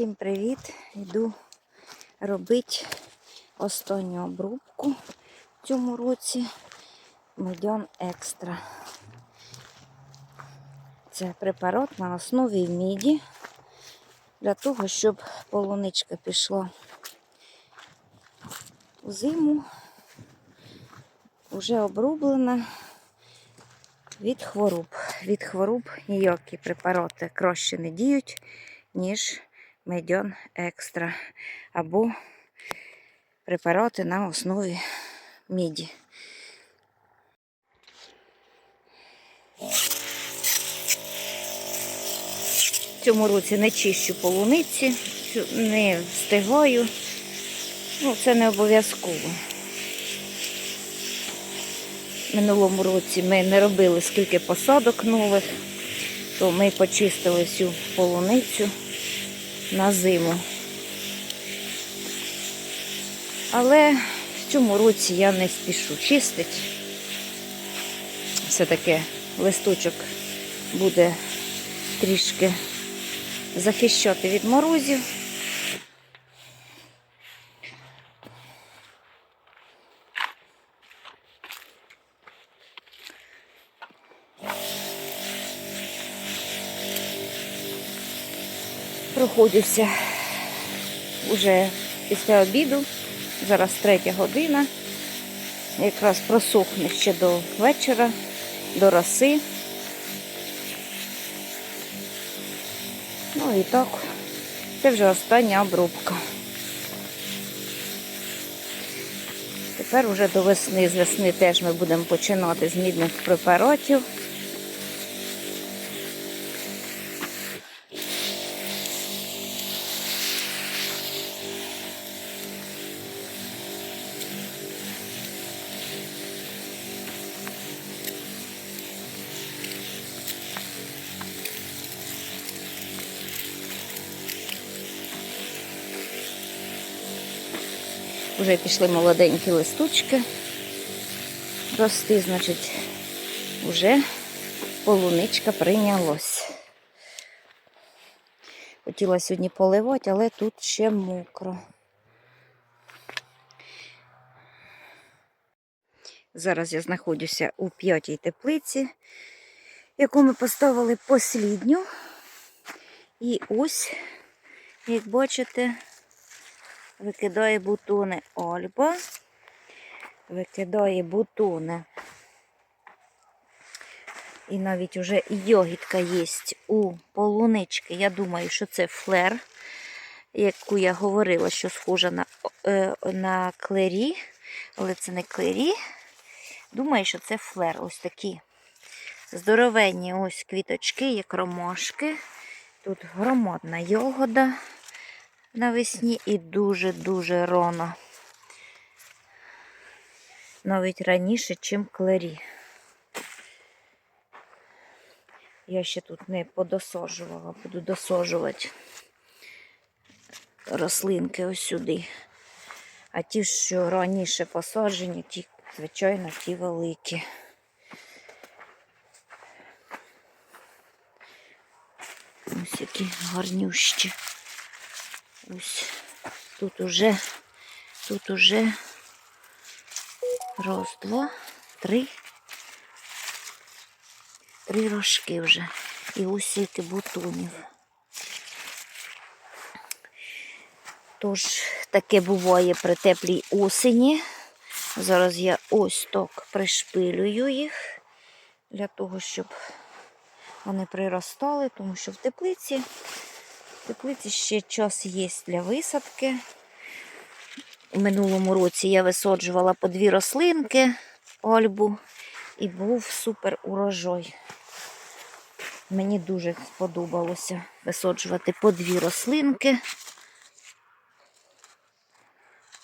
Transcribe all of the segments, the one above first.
Всім привіт! Йду робити останню обрубку в цьому році Медіон Екстра. Це препарат на основі міді для того, щоб полуничка пішла у зиму, вже обрублена від хвороб. Від хвороб ніякі препарати краще не діють, ніж Медіон Екстра або препарати на основі міді. Цьому році не чищу полуниці, не встигаю. Ну, це не обов'язково. Минулому році ми не робили скільки посадок нових, то ми почистили всю полуницю на зиму. Але в цьому році я не спішу чистити. Все-таки листочок буде трішки захищати від морозів. Проходився уже після обіду, зараз третя година. Якраз просохне ще до вечора, до роси. Ну і так, це вже остання обробка. Тепер вже до весни, з весни теж ми будемо починати з мідних препаратів. Вже пішли молоденькі листочки. Рости, значить, вже полуничка прийнялась. Хотіла сьогодні поливати, але тут ще мокро. Зараз я знаходжуся у п'ятій теплиці, яку ми поставили послідню. І ось, як бачите, викидає бутони Альба, викидає бутони. І навіть вже йогітка є у полунички. Я думаю, що це флер, яку я говорила, що схожа на, е, на клері, але це не клері. Думаю, що це флер. Ось такі здоровенні ось квіточки, як ромашки. Тут громадна йогода навесні і дуже-дуже рано. Навіть раніше, ніж клері. Я ще тут не подосожувала, буду досожувати рослинки ось сюди. А ті, що раніше посаджені, ті, звичайно, ті великі. Ось які гарнющі. Ось тут уже, тут уже раз, два, три. Три рожки вже. І ось скільки бутонів. Тож, таке буває при теплій осені. Зараз я ось так пришпилюю їх для того, щоб вони приростали, тому що в теплиці, в теплиці ще час є для висадки. У минулому році я висаджувала по дві рослинки ольбу і був супер урожай. Мені дуже сподобалося висаджувати по дві рослинки.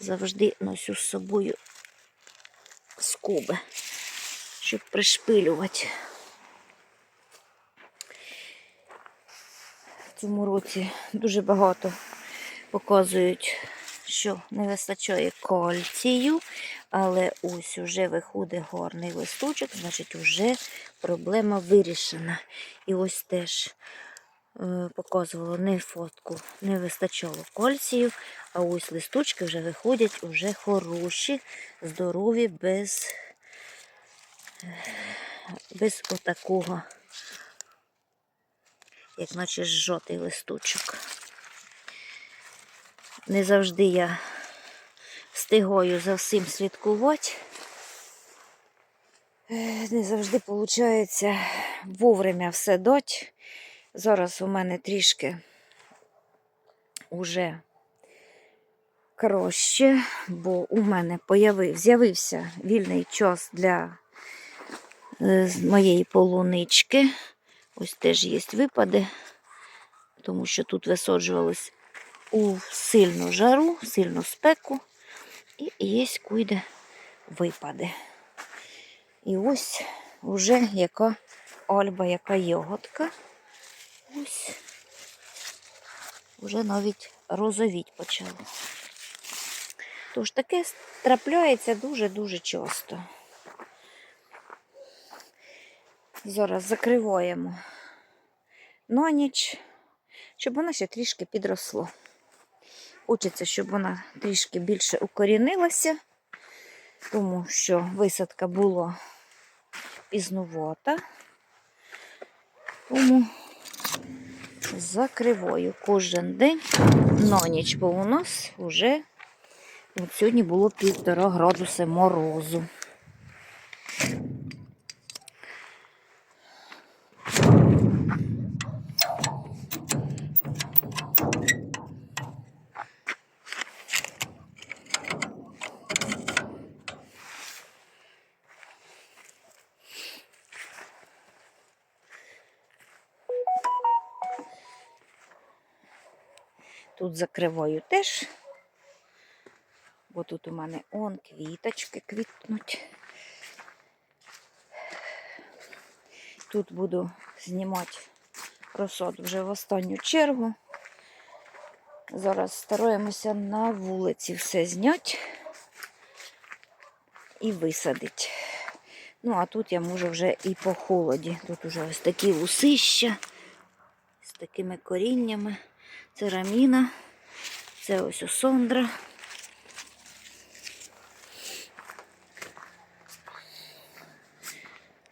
Завжди ношу з собою скоби, щоб пришпилювати. Цьому році дуже багато показують, що не вистачає кальцію, але ось уже виходить гарний листочок, значить вже проблема вирішена. І ось теж е, показувала не фотку, не вистачало кальцію, а ось листочки вже виходять уже хороші, здорові, без, е, без отакого, як наче жовтий листочок. Не завжди я встигаю за всім слідкувати. Е, Не завжди виходить вовремя все дать. Зараз у мене трішки уже краще, бо у мене з'явився вільний час для е, моєї полунички. Ось теж є випади, тому що тут висаджувались у сильну жару, сильну спеку, і є куйде випади. І ось уже яка альба, яка йоготка. Ось вже навіть розовіть почало. Тож таке трапляється дуже-дуже часто. Зараз закриваємо на ніч, щоб вона ще трішки підросло. Хочеться, щоб вона трішки більше укорінилася, тому що висадка була пізнувата. Тому закриваю кожен день на ніч, бо у нас вже сьогодні було півтора градуси морозу. Тут закриваю теж, бо тут у мене он квіточки квітнуть. Тут буду знімати розсаду вже в останню чергу. Зараз стараємося на вулиці все зняти і висадити. Ну, а тут я можу вже і по холоді. Тут уже ось такі вусища з такими коріннями. Це раміна, це ось осондра.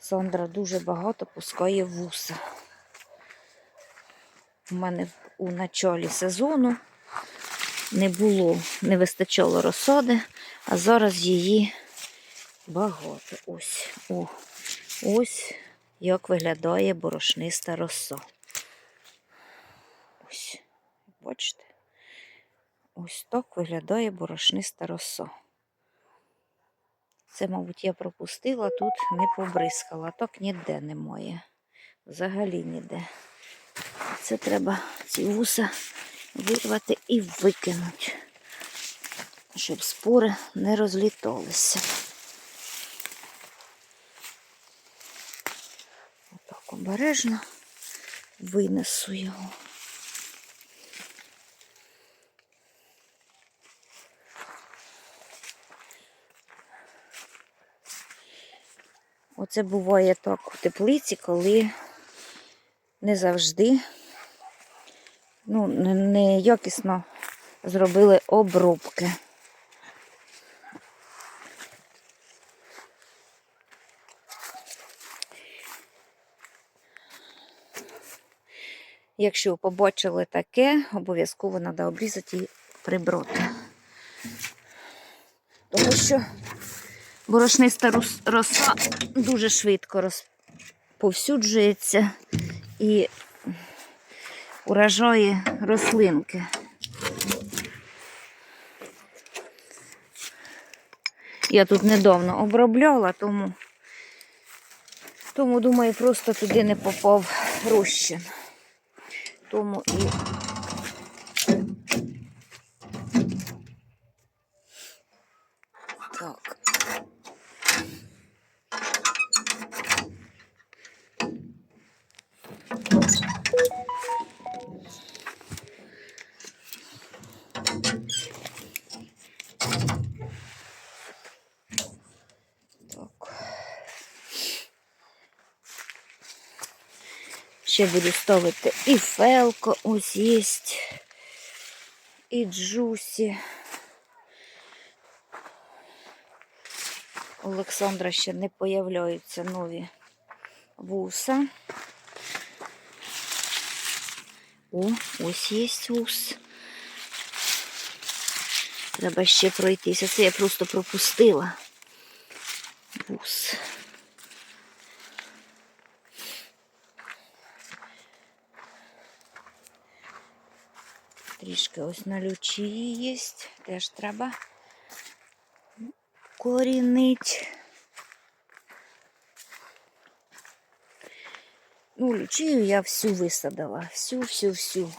Сондра дуже багато пускає вуса. У мене у началі сезону не було, не вистачало розсади, а зараз її багато. Ось, о, ось як виглядає борошниста роса. Ось, бачите? Ось так виглядає борошниста роса. Це, мабуть, я пропустила, тут не побризкала, так ніде немає. Взагалі ніде. Це треба ці вуса вирвати і викинути, щоб спори не розліталися. Отак обережно винесу його. Оце буває так у теплиці, коли не завжди ну, неякісно зробили обробки. Якщо побачили таке, обов'язково треба обрізати і прибрати. Тому що борошниста роса дуже швидко розповсюджується і уражає рослинки. Я тут недавно обробляла, тому, тому думаю, просто туди не попав розчин. Тому і ще буду ставити і фелко, ось є, і джусі. У Олександра ще не появляються нові вуса. О, ось є вус. Треба ще пройтися. Це я просто пропустила. Вус. Трішки ось на лючі є. Теж треба корінить. Ну, лючію я всю висадила. Всю, всю, всю.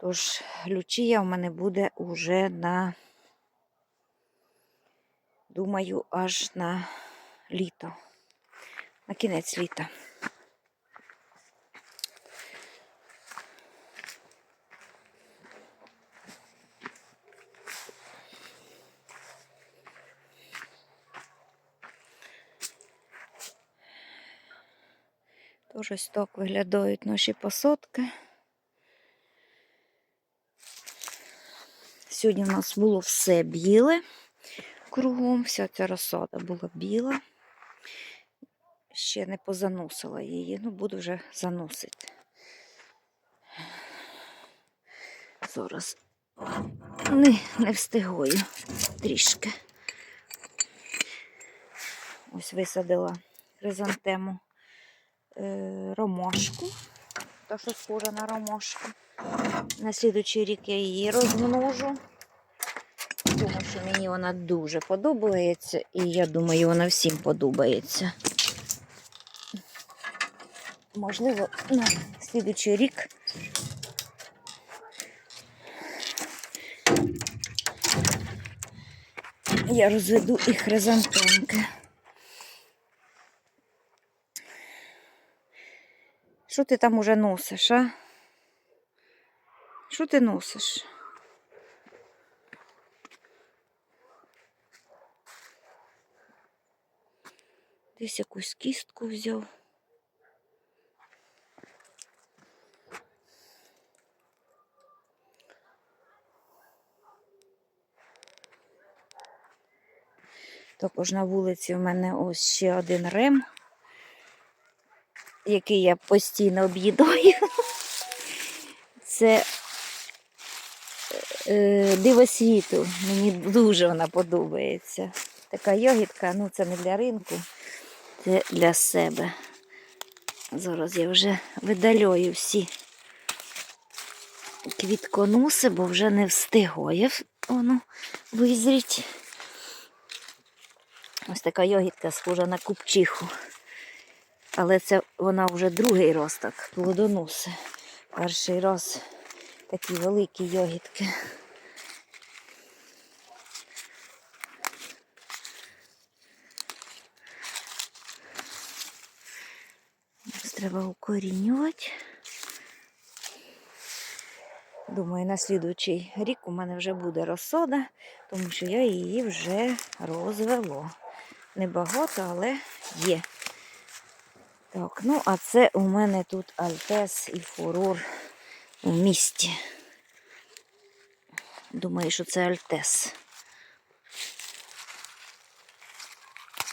Тож лючія в мене буде уже на, думаю, аж на літо. На кінець літа. Тож ось так виглядають наші посадки. Сьогодні в нас було все біле кругом, вся ця розсада була біла. Ще не позаносила її, ну буду вже заносити. Зараз не, не встигаю трішки. Ось висадила хризантему ромашку, та що схожа на ромашку. На слідуючий рік я її розмножу, тому що мені вона дуже подобається, і я думаю, вона всім подобається. Можливо, на слідуючий рік я розведу і хризантемки. Що ти там уже носиш, а? Що ти носиш? Десь якусь кістку взяв. Також на вулиці в мене ось ще один рем, який я постійно об'їдаю. Це е, диво світу. Мені дуже вона подобається. Така йогітка, ну це не для ринку, це для себе. Зараз я вже видалюю всі квітконоси, бо вже не встигає воно визріть. Ось така йогітка схожа на купчиху. Але це вона вже другий раз так плодоноси. Перший раз такі великі йогітки. Треба укорінювати. Думаю, на слідуючий рік у мене вже буде розсада, тому що я її вже розвело. Небагато, але є. Так, ну а це у мене тут альтес і фурор у місті. Думаю, що це альтес.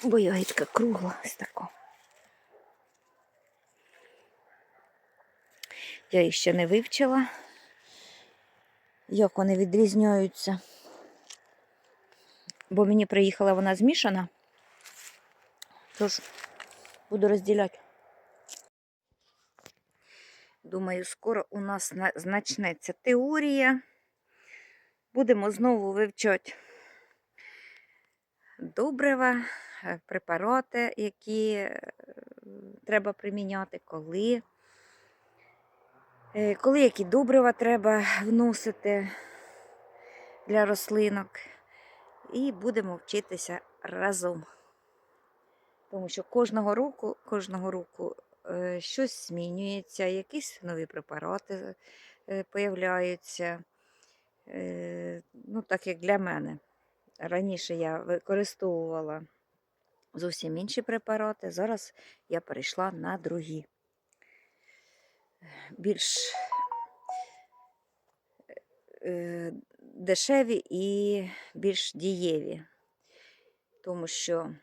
Бо ягідка кругла ось така. Я їх ще не вивчила, як вони відрізняються. Бо мені приїхала вона змішана. Тож буду розділяти. Думаю, скоро у нас значнеться теорія. Будемо знову вивчати добрива, е, препарати, які е, треба приміняти, коли. Е, Коли які добрива треба вносити для рослинок. І будемо вчитися разом. Тому що кожного року, кожного року щось змінюється, якісь нові препарати е, появляються. Е, ну, так як для мене. Раніше я використовувала зовсім інші препарати, зараз я перейшла на другі. більш е, дешеві і більш дієві. Тому що е,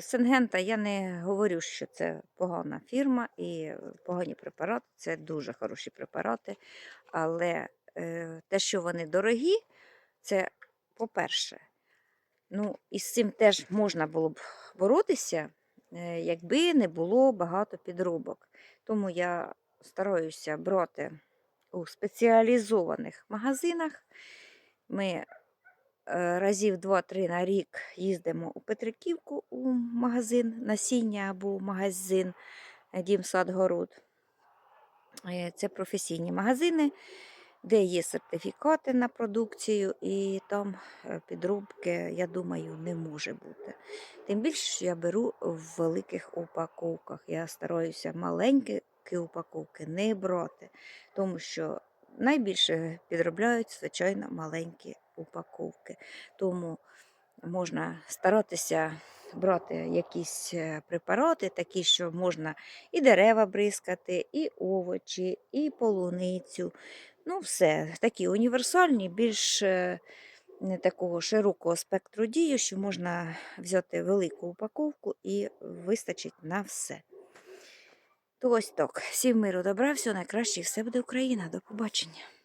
Сингента я не говорю, що це погана фірма і погані препарати. Це дуже хороші препарати. Але е, те, що вони дорогі, це по-перше. Ну, і з цим теж можна було б боротися, е, якби не було багато підробок. Тому я стараюся брати у спеціалізованих магазинах. Ми е, разів 2-3 на рік їздимо у Петриківку у магазин насіння або магазин е, Дім Садгород. Е, Це професійні магазини, де є сертифікати на продукцію, і там е, підробки, я думаю, не може бути. Тим більше, що я беру в великих упаковках. Я стараюся маленькі упаковки не брати, тому що найбільше підробляють, звичайно, маленькі упаковки. Тому можна старатися брати якісь е, препарати, такі, що можна і дерева бризкати, і овочі, і полуницю. Ну, все, такі універсальні, більш е, не такого широкого спектру дії, що можна взяти велику упаковку і вистачить на все. То ось так. Всім миру добра, всього найкраще, і все буде Україна. До побачення.